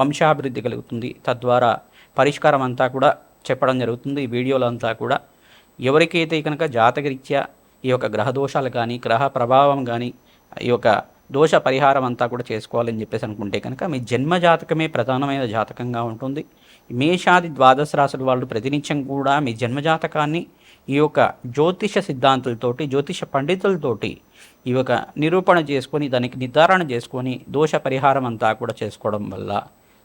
వంశాభివృద్ధి కలుగుతుంది. తద్వారా పరిష్కారం అంతా కూడా చెప్పడం జరుగుతుంది. ఈ వీడియోలో అంతా కూడా ఎవరికైతే కనుక జాతకరీత్యా ఈ యొక్క గ్రహ దోషాలు కానీ గ్రహ ప్రభావం కానీ ఈ యొక్క దోష పరిహారం అంతా కూడా చేసుకోవాలని చెప్పేసి అనుకుంటే కనుక మీ జన్మ జాతకమే ప్రధానమైన జాతకంగా ఉంటుంది. మేషాది ద్వాదశ రాశుల వాళ్ళు ప్రతినిత్యం కూడా మీ జన్మ జాతకాన్ని ఈ యొక్క జ్యోతిష సిద్ధాంతులతోటి జ్యోతిష పండితులతోటి ఈ యొక్క నిరూపణ చేసుకొని దానికి నిర్ధారణ చేసుకొని దోష పరిహారం అంతా కూడా చేసుకోవడం వల్ల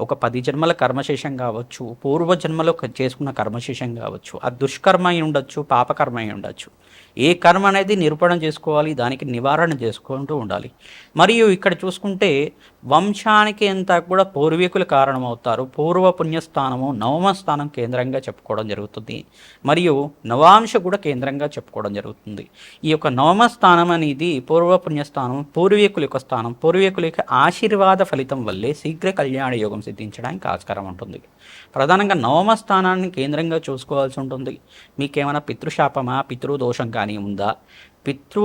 ఒక పది జన్మల కర్మశేషం కావచ్చు పూర్వ జన్మలో చేసుకున్న కర్మశేషం కావచ్చు అది దుష్కర్మ అయి ఉండొచ్చు పాపకర్మ అయి ఉండొచ్చు. ఏ కర్మ అనేది నిరూపణ చేసుకోవాలి దానికి నివారణ చేసుకుంటూ ఉండాలి. మరియు ఇక్కడ చూసుకుంటే వంశానికి అంతా కూడా పూర్వీకులు కారణమవుతారు. పూర్వ పుణ్యస్థానము నవమ స్థానం కేంద్రంగా చెప్పుకోవడం జరుగుతుంది. మరియు నవాంశ కూడా కేంద్రంగా చెప్పుకోవడం జరుగుతుంది. ఈ యొక్క నవమ స్థానం అనేది పూర్వ పుణ్యస్థానం పూర్వీకుల యొక్క స్థానం పూర్వీకుల యొక్క ఆశీర్వాద ఫలితం వల్లే శీఘ్ర కళ్యాణ యోగం సిద్ధించడానికి ఆస్కారం ఉంటుంది. ప్రధానంగా నవమ స్థానాన్ని కేంద్రంగా చూసుకోవాల్సి ఉంటుంది. మీకేమైనా పితృశాపమా? పితృదోషం కానీ ఉందా? పితృ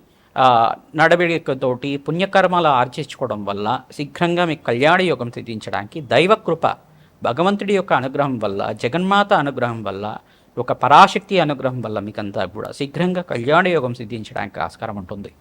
నడవడికతోటి పుణ్యకర్మలు ఆర్జించుకోవడం వల్ల శీఘ్రంగా మీకు కళ్యాణ యోగం సిద్ధించడానికి దైవకృప భగవంతుడి యొక్క అనుగ్రహం వల్ల జగన్మాత అనుగ్రహం వల్ల ఒక పరాశక్తి అనుగ్రహం వల్ల మీకంతా కూడా శీఘ్రంగా కళ్యాణ యోగం సిద్ధించడానికి ఆస్కారం ఉంటుంది.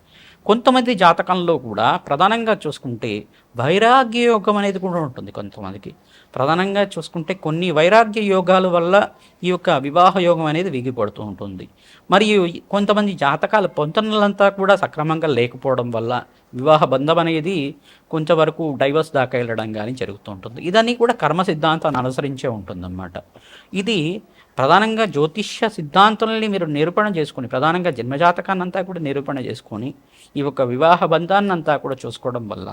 కొంతమంది జాతకంలో కూడా ప్రధానంగా చూసుకుంటే వైరాగ్య యోగం అనేది కూడా ఉంటుంది కొంతమందికి. ప్రధానంగా చూసుకుంటే కొన్ని వైరాగ్య యోగాల వల్ల ఈ యొక్క వివాహ యోగం అనేది విగిపడుతూ ఉంటుంది. మరియు కొంతమంది జాతకాల పొంతనలంతా కూడా సక్రమంగా లేకపోవడం వల్ల వివాహ బంధం అనేది కొంతవరకు డైవర్స్ దాకా వెళ్ళడం కానీ జరుగుతూ ఉంటుంది. ఇదన్నీ కూడా కర్మ సిద్ధాంతాన్ని అనుసరించే ఉంటుందన్నమాట. ఇది ప్రధానంగా జ్యోతిష్య సిద్ధాంతాలని మీరు నిరూపణ చేసుకొని ప్రధానంగా జన్మజాతకాన్నంతా కూడా నిరూపణ చేసుకొని ఈ యొక్క వివాహ బంధాన్నంతా కూడా చూసుకోవడం వల్ల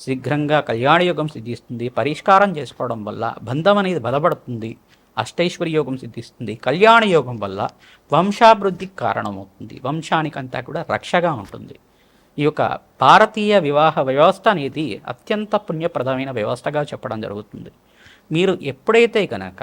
శీఘ్రంగా కళ్యాణ యోగం సిద్ధిస్తుంది పరిష్కారం చేసుకోవడం వల్ల బంధం అనేది బలపడుతుంది అష్టైశ్వర్య యోగం సిద్ధిస్తుంది కళ్యాణ యోగం వల్ల వంశాభివృద్ధికి కారణమవుతుంది వంశానికంతా కూడా రక్షగా ఉంటుంది. ఈ యొక్క భారతీయ వివాహ వ్యవస్థ అనేది అత్యంత పుణ్యప్రదమైన వ్యవస్థగా చెప్పడం జరుగుతుంది. మీరు ఎప్పుడైతే కనుక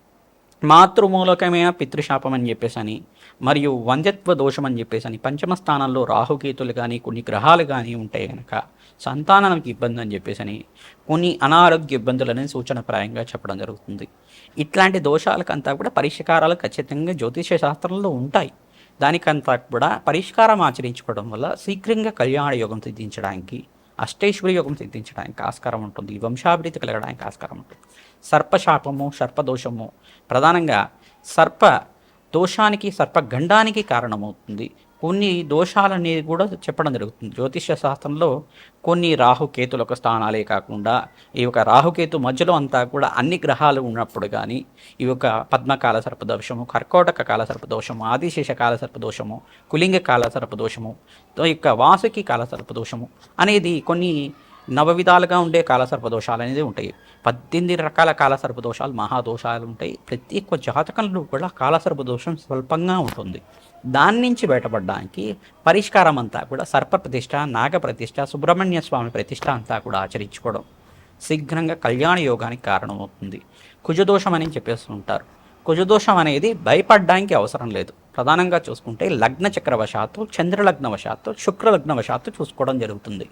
మాతృమూలకమైన పితృశాపం అని చెప్పేసి అని మరియు వంద్యత్వ దోషం అని చెప్పేసి అని పంచమ స్థానంలో రాహుకేతులు కానీ కొన్ని గ్రహాలు కానీ ఉంటాయి కనుక సంతానానికి ఇబ్బంది అని చెప్పేసి అని కొన్ని అనారోగ్య ఇబ్బందులని సూచనప్రాయంగా చెప్పడం జరుగుతుంది. ఇట్లాంటి దోషాలకంతా కూడా పరిష్కారాలు ఖచ్చితంగా జ్యోతిష శాస్త్రంలో ఉంటాయి. దానికంతా కూడా పరిష్కారం ఆచరించుకోవడం వల్ల శీఘ్రంగా కళ్యాణ యోగం సిద్ధించడానికి అష్టేశ్వరి యోగం సిద్ధించడానికి ఆస్కారం ఉంటుంది. వంశాభివృద్ధి కలగడానికి ఆస్కారం ఉంటుంది. సర్పశాపము సర్పదోషము. ప్రధానంగా సర్ప దోషానికి సర్పగండానికి కారణమవుతుంది. కొన్ని దోషాలనేది కూడా చెప్పడం జరుగుతుంది. జ్యోతిష శాస్త్రంలో కొన్ని రాహుకేతులకు స్థానాలే కాకుండా ఈ యొక్క రాహుకేతు మధ్యలో అంతా కూడా అన్ని గ్రహాలు ఉన్నప్పుడు కానీ ఈ యొక్క పద్మకాల సర్పదోషము కర్కోటక కాల సర్పదోషము ఆదిశేష కాల సర్పదోషము కులింగ కాల సర్పదోషము ఈ యొక్క వాసుకి కాల సర్పదోషము అనేది కొన్ని నవ విధాలుగా ఉండే కాలసర్పదోషాలు అనేది ఉంటాయి. పద్దెనిమిది రకాల కాలసర్పదోషాలు మహాదోషాలు ఉంటాయి. ప్రతి ఒక్క జాతకంలో కూడా కాలసర్పదోషం స్వల్పంగా ఉంటుంది. దాని నుంచి బయటపడడానికి పరిష్కారం అంతా కూడా సర్ప ప్రతిష్ట నాగ ప్రతిష్ట సుబ్రహ్మణ్య స్వామి ప్రతిష్ట అంతా కూడా ఆచరించుకోవడం శీఘ్రంగా కళ్యాణ యోగానికి కారణమవుతుంది. కుజదోషం అని చెప్పేసి ఉంటారు కుజదోషం అనేది భయపడడానికి అవసరం లేదు. ప్రధానంగా చూసుకుంటే లగ్న చక్రవశాత్తు చంద్రలగ్నవశాత్తు శుక్రలగ్నవశాత్తు చూసుకోవడం జరుగుతుంది.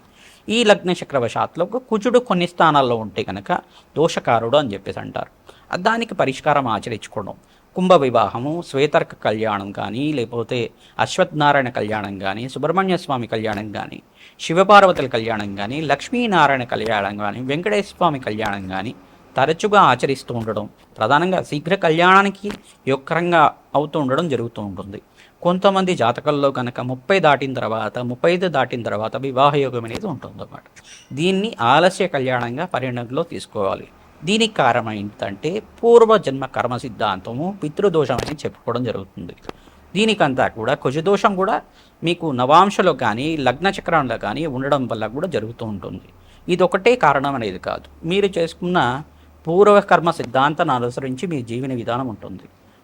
ఈ లగ్న చక్రవశాత్తులో కుజుడు కొన్ని స్థానాల్లో ఉంటే కనుక దోషకారుడు అని చెప్పేసి అంటారు. దానికి పరిష్కారం ఆచరించుకోవడం. కుంభ వివాహము శ్వేతర్క కళ్యాణం కానీ లేకపోతే అశ్వత్థనారాయణ కళ్యాణం కానీ సుబ్రహ్మణ్య స్వామి కళ్యాణం కానీ శివపార్వతుల కళ్యాణం కానీ లక్ష్మీనారాయణ కళ్యాణం కానీ వెంకటేశ్వర స్వామి కళ్యాణం కానీ తరచుగా ఆచరిస్తూ ఉండడం. ప్రధానంగా శీఘ్ర కళ్యాణానికి యొక్కరంగా అవుతూ ఉండడం జరుగుతూ ఉంటుంది. కొంతమంది జాతకంలో కనుక ముప్పై దాటిన తర్వాత ముప్పై ఐదు దాటిన తర్వాత వివాహ యోగం అనేది ఉంటుందన్నమాట. దీన్ని ఆలస్య కళ్యాణంగా పరిగణనలో తీసుకోవాలి. దీనికి కారణం ఏంటంటే పూర్వజన్మ కర్మ సిద్ధాంతము పితృదోషం అని చెప్పుకోవడం జరుగుతుంది. దీనికంతా కూడా కుజదోషం కూడా మీకు నవాంశలో కానీ లగ్న చక్రంలో కానీ ఉండడం వల్ల కూడా జరుగుతూ ఉంటుంది. ఇది ఒకటే కారణం అనేది కాదు. మీరు చేసుకున్న పూర్వకర్మ సిద్ధాంతాన్ని అనుసరించి మీ జీవన విధానం ఉంటుంది.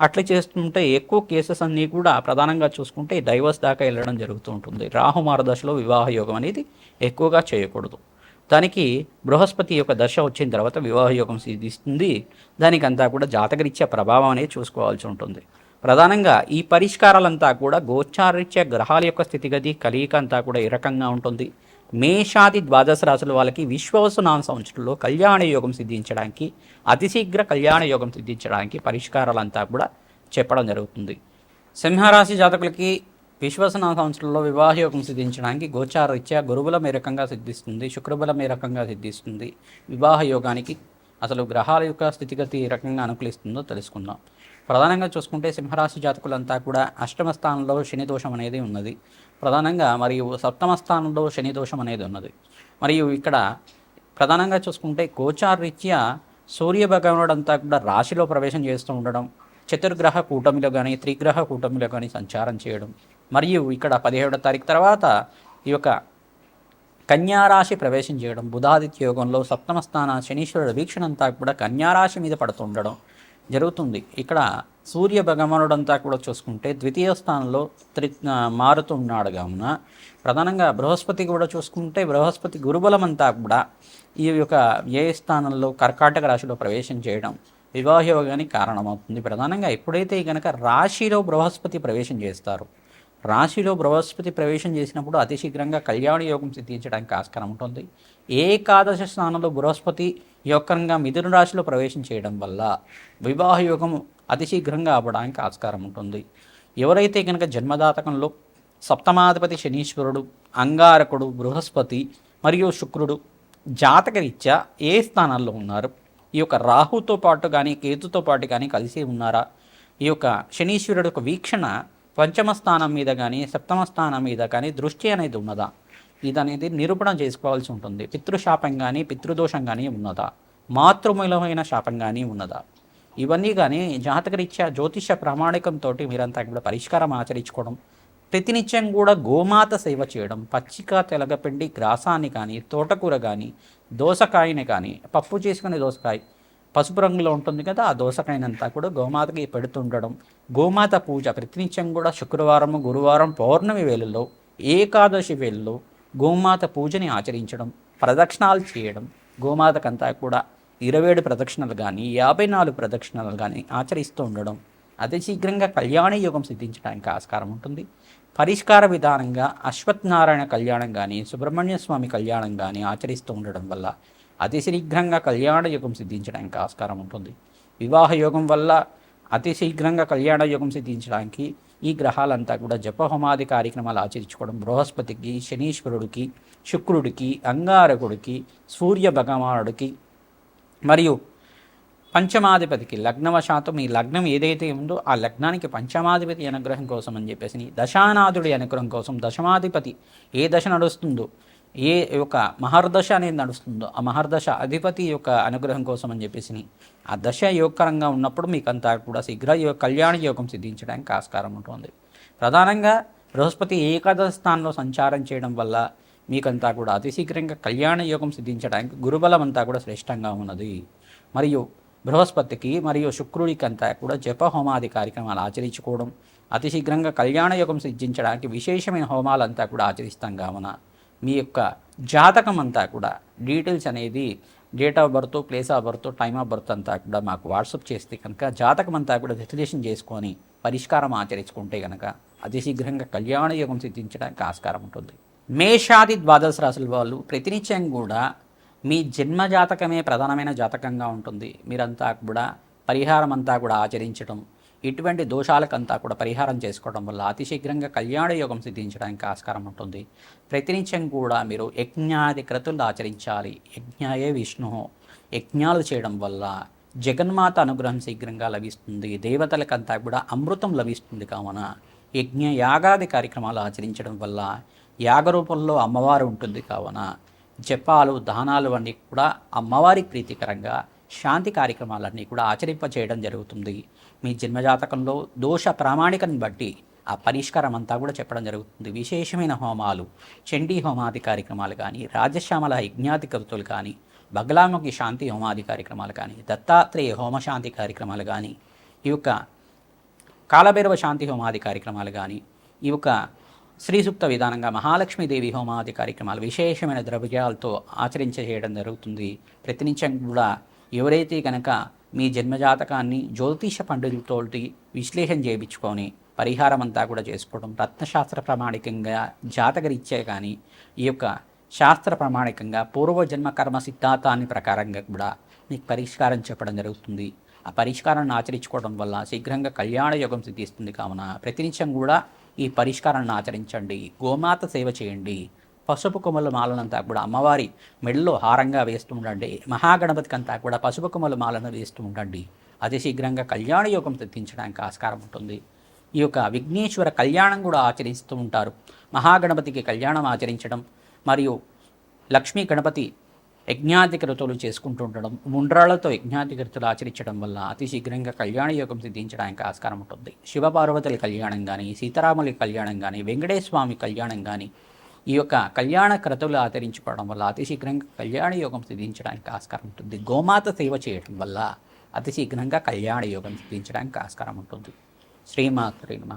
అట్లా చేస్తుంటే ఎక్కువ కేసెస్ అన్నీ కూడా ప్రధానంగా చూసుకుంటే డైవర్స్ దాకా వెళ్ళడం జరుగుతూ ఉంటుంది. రాహుమార దశలో వివాహ యోగం అనేది ఎక్కువగా చేయకూడదు. దానికి బృహస్పతి యొక్క దశ వచ్చిన తర్వాత వివాహ యోగం సిద్ధిస్తుంది. దానికంతా కూడా జాతకరీత్యా ప్రభావం అనేది చూసుకోవాల్సి ఉంటుంది. ప్రధానంగా ఈ పరిష్కారాలంతా కూడా గోచారీత్యా గ్రహాల యొక్క స్థితిగతి కలియిక అంతా కూడా ఈ రకంగా ఉంటుంది? మేషాది ద్వాదశ రాశుల వాళ్ళకి విశ్వవసునామ సంవత్సరంలో కళ్యాణ యోగం సిద్ధించడానికి అతి శీఘ్ర కళ్యాణ యోగం సిద్ధించడానికి పరిష్కారాలంతా కూడా చెప్పడం జరుగుతుంది. సింహరాశి జాతకులకి విశ్వసన సంవత్సరంలో వివాహ యోగం సిద్ధించడానికి గోచార రీత్యా గురుబలం ఏ రకంగా సిద్ధిస్తుంది శుక్రబలం ఏ రకంగా సిద్ధిస్తుంది వివాహ యోగానికి అసలు గ్రహాల యొక్క స్థితిగతి ఏ రకంగా అనుకూలిస్తుందో తెలుసుకుందాం. ప్రధానంగా చూసుకుంటే సింహరాశి జాతకులంతా కూడా అష్టమ స్థానంలో శని దోషం అనేది ఉన్నది. ప్రధానంగా మరియు సప్తమ స్థానంలో శని దోషం అనేది ఉన్నది. మరియు ఇక్కడ ప్రధానంగా చూసుకుంటే గోచార రీత్యా సూర్య భగవానుడు అంతా కూడా రాశిలో ప్రవేశం చేస్తూ ఉండడం చతుర్గ్రహ కూటమిలో కానీ త్రిగ్రహ కూటమిలో కానీ సంచారం చేయడం మరియు ఇక్కడ పదిహేడో తారీఖు తర్వాత ఈ యొక్క కన్యారాశి ప్రవేశం చేయడం బుధాదిత్య యోగంలో సప్తమ స్థాన శనీశ్వరుడు వీక్షణ అంతా కూడా కన్యారాశి మీద పడుతుండడం జరుగుతుంది. ఇక్కడ సూర్య భగవానుడంతా కూడా చూసుకుంటే ద్వితీయ స్థానంలో త్రి మారుతున్నాడు కావున. ప్రధానంగా బృహస్పతి కూడా చూసుకుంటే బృహస్పతి గురుబలం అంతా కూడా ఈ యొక్క ఏ స్థానంలో కర్కాటక రాశిలో ప్రవేశం చేయడం వివాహ యోగానికి కారణమవుతుంది. ప్రధానంగా ఎప్పుడైతే కనుక రాశిలో బృహస్పతి ప్రవేశం చేస్తారు రాశిలో బృహస్పతి ప్రవేశం చేసినప్పుడు అతి శీఘ్రంగా కళ్యాణ యోగం సిద్ధించడానికి ఆస్కారం ఉంటుంది. ఏకాదశ స్థానంలో బృహస్పతి యొక్కరంగా మిథున రాశిలో ప్రవేశం చేయడం వల్ల వివాహ యోగం అతిశీఘ్రంగా అవ్వడానికి ఆస్కారం ఉంటుంది. ఎవరైతే కనుక జన్మదాతకంలో సప్తమాధిపతి శనీశ్వరుడు అంగారకుడు బృహస్పతి మరియు శుక్రుడు జాతకరీత్యా ఏ స్థానాల్లో ఉన్నారు? ఈ యొక్క రాహుతో పాటు కానీ కేతుతో పాటు కానీ కలిసి ఉన్నారా? ఈ యొక్క శనీశ్వరుడు యొక్క వీక్షణ పంచమ స్థానం మీద కానీ సప్తమ స్థానం మీద కానీ దృష్టి అనేది ఉన్నదా? ఇది అనేది నిరూపణ చేసుకోవాల్సి ఉంటుంది. పితృశాపం కానీ పితృదోషం కానీ ఉన్నదా? మాతృమూలమైన శాపం కానీ ఉన్నదా? ఇవన్నీ కానీ జాతకరీత్యా జ్యోతిష ప్రామాణికంతో మీరంతా కూడా పరిష్కారం ఆచరించుకోవడం ప్రతినిత్యం కూడా గోమాత సేవ చేయడం పచ్చిక తెలగపిండి గ్రాసాన్ని కానీ తోటకూర కానీ దోసకాయని కానీ పప్పు చేసుకునే దోసకాయ పసుపు రంగులో ఉంటుంది కదా ఆ దోసకాయనంతా కూడా గోమాతకి పెడుతుండడం గోమాత పూజ ప్రతినిత్యం కూడా శుక్రవారం గురువారం పౌర్ణమి వేళల్లో ఏకాదశి వేళల్లో గోమాత పూజని ఆచరించడం ప్రదక్షిణాలు చేయడం గోమాతకంతా కూడా ఇరవై ఏడు ప్రదక్షిణలు కానీ యాభై నాలుగు ప్రదక్షిణలు కానీ ఆచరిస్తూ ఉండడం అతి శీఘ్రంగా కళ్యాణ యోగం సిద్ధించడానికి ఆస్కారం ఉంటుంది. పరిష్కార విధానంగా అశ్వత్నారాయణ కళ్యాణం కానీ సుబ్రహ్మణ్య స్వామి కళ్యాణం కానీ ఆచరిస్తూ ఉండడం వల్ల అతి శీఘ్రంగా కళ్యాణ యోగం సిద్ధించడానికి ఆస్కారం ఉంటుంది. వివాహ యోగం వల్ల అతి శీఘ్రంగా కళ్యాణ యోగం సిద్ధించడానికి ఈ గ్రహాలంతా కూడా జపహోమాది కార్యక్రమాలు ఆచరించుకోవడం బృహస్పతికి శనీశ్వరుడికి శుక్రుడికి అంగారకుడికి సూర్య భగవానుడికి మరియు పంచమాధిపతికి లగ్నవశాతం ఈ లగ్నం ఏదైతే ఉందో ఆ లగ్నానికి పంచమాధిపతి అనుగ్రహం కోసం అని చెప్పేసి దశానాథుడి అనుగ్రహం కోసం దశమాధిపతి ఏ దశ నడుస్తుందో ఏ యొక్క మహర్దశ అనేది నడుస్తుందో ఆ మహర్దశ అధిపతి యొక్క అనుగ్రహం కోసం అని చెప్పేసి ఆ దశ యోగకరంగా ఉన్నప్పుడు మీకు అంతా కూడా శీఘ్ర కళ్యాణ యోగం సిద్ధించడానికి ఆస్కారం ఉంటుంది. ప్రధానంగా బృహస్పతి ఏకాదశ స్థానంలో సంచారం చేయడం వల్ల మీకంతా కూడా అతి శీఘ్రంగా కళ్యాణ యోగం సిద్ధించడానికి గురుబలం అంతా కూడా శ్రేష్టంగా ఉన్నది. మరియు బృహస్పతికి మరియు శుక్రుడికి అంతా కూడా జప హోమాది కార్యక్రమాలు ఆచరించుకోవడం అతి శీఘ్రంగా కళ్యాణ యోగం సిద్ధించడానికి విశేషమైన హోమాలంతా కూడా ఆచరిస్తాం కావున మీ యొక్క జాతకం అంతా కూడా డీటెయిల్స్ అనేది date of birth place of birth time of birth అంతా కూడా మాకు వాట్సాప్ చేస్తే కనుక జాతకం అంతా కూడా విశ్లేషణ చేసుకొని పరిష్కారం ఆచరించుకుంటే కనుక అతి శీఘ్రంగా కళ్యాణ యోగం సిద్ధించడానికి ఆస్కారం ఉంటుంది. మేషాది ద్వాదశ రాశుల వాళ్ళు ప్రతినిత్యం కూడా మీ జన్మ జాతకమే ప్రధానమైన జాతకంగా ఉంటుంది. మీరంతా కూడా పరిహారం అంతా కూడా ఆచరించడం ఇటువంటి దోషాలకంతా కూడా పరిహారం చేసుకోవడం వల్ల అతి శీఘ్రంగా కళ్యాణ యోగం సిద్ధించడానికి ఆస్కారం ఉంటుంది. ప్రతినిత్యం కూడా మీరు యజ్ఞాది క్రతులు ఆచరించాలి. యజ్ఞాయే విష్ణు. యజ్ఞాలు చేయడం వల్ల జగన్మాత అనుగ్రహం శీఘ్రంగా లభిస్తుంది. దేవతలకంతా కూడా అమృతం లభిస్తుంది కావున యజ్ఞ యాగాది కార్యక్రమాలు ఆచరించడం వల్ల యాగ రూపంలో అమ్మవారు ఉంటుంది కావున జపాలు దానాలు అన్నీ కూడా అమ్మవారి ప్రీతికరంగా శాంతి కార్యక్రమాలన్నీ కూడా ఆచరింప చేయడం జరుగుతుంది. మీ జన్మజాతకంలో దోష ప్రామాణికను బట్టి ఆ పరిష్కారం అంతా కూడా చెప్పడం జరుగుతుంది. విశేషమైన హోమాలు చండీ హోమాది కార్యక్రమాలు కానీ రాజశ్యామల యజ్ఞాది కవితలు కానీ బగలాముఖి శాంతి హోమాది కార్యక్రమాలు కానీ దత్తాత్రేయ హోమశాంతి కార్యక్రమాలు కానీ ఈ యొక్క కాలభైరవ శాంతి హోమాది కార్యక్రమాలు కానీ ఈ యొక్క శ్రీసూక్త విధానంగా మహాలక్ష్మీదేవి హోమాది కార్యక్రమాలు విశేషమైన ద్రవ్యాలతో ఆచరించ చేయడం జరుగుతుంది. ప్రతినిత్యం కూడా ఎవరైతే కనుక మీ జన్మజాతకాన్ని జ్యోతిష పండితులతోటి విశ్లేషణ చేయించుకొని పరిహారం అంతా కూడా చేసుకోవడం రత్నశాస్త్ర ప్రామాణికంగా జాతకరీత్యా కానీ ఈ యొక్క శాస్త్ర ప్రామాణికంగా పూర్వజన్మ కర్మ సిద్ధాంతాన్ని ప్రకారంగా కూడా మీకు పరిష్కారం చెప్పడం జరుగుతుంది. ఆ పరిష్కారాన్ని ఆచరించుకోవడం వల్ల శీఘ్రంగా కళ్యాణ యోగం సిద్ధిస్తుంది కావున ప్రతినిత్యం కూడా ఈ పరిష్కారాన్ని ఆచరించండి. గోమాత సేవ చేయండి. పసుపు కొమ్మల మాలనంతా కూడా అమ్మవారి మెడలో హారంగా వేస్తూ ఉండండి మహాగణపతికి అంతా కూడా పసుపు కొమ్మల మాలను వేస్తూ ఉండండి అతి శీఘ్రంగా కళ్యాణ యోగం సిద్ధించడానికి ఆస్కారం ఉంటుంది. ఈ యొక్క విఘ్నేశ్వర కళ్యాణం కూడా ఆచరిస్తూ ఉంటారు. మహాగణపతికి కళ్యాణం ఆచరించడం మరియు లక్ష్మీ గణపతి యజ్ఞాధికృతులు చేసుకుంటూ ఉండడం ముండ్రాలతో యజ్ఞాధికృతులు ఆచరించడం వల్ల అతి శీఘ్రంగా కళ్యాణ యోగం సిద్ధించడానికి ఆస్కారం ఉంటుంది. శివపార్వతుల కళ్యాణం కానీ సీతారాముల కళ్యాణం కానీ వెంకటేశ్వర కళ్యాణం కానీ ఈ యొక్క కళ్యాణ క్రతువులు ఆచరించుకోవడం వల్ల అతి శీఘ్రంగా కళ్యాణ యోగం సిద్ధించడానికి ఆస్కారం ఉంటుంది. గోమాత సేవ చేయడం వల్ల అతి శీఘ్రంగా కళ్యాణ యోగం సిద్ధించడానికి ఆస్కారం ఉంటుంది. శ్రీమా శ్రీమా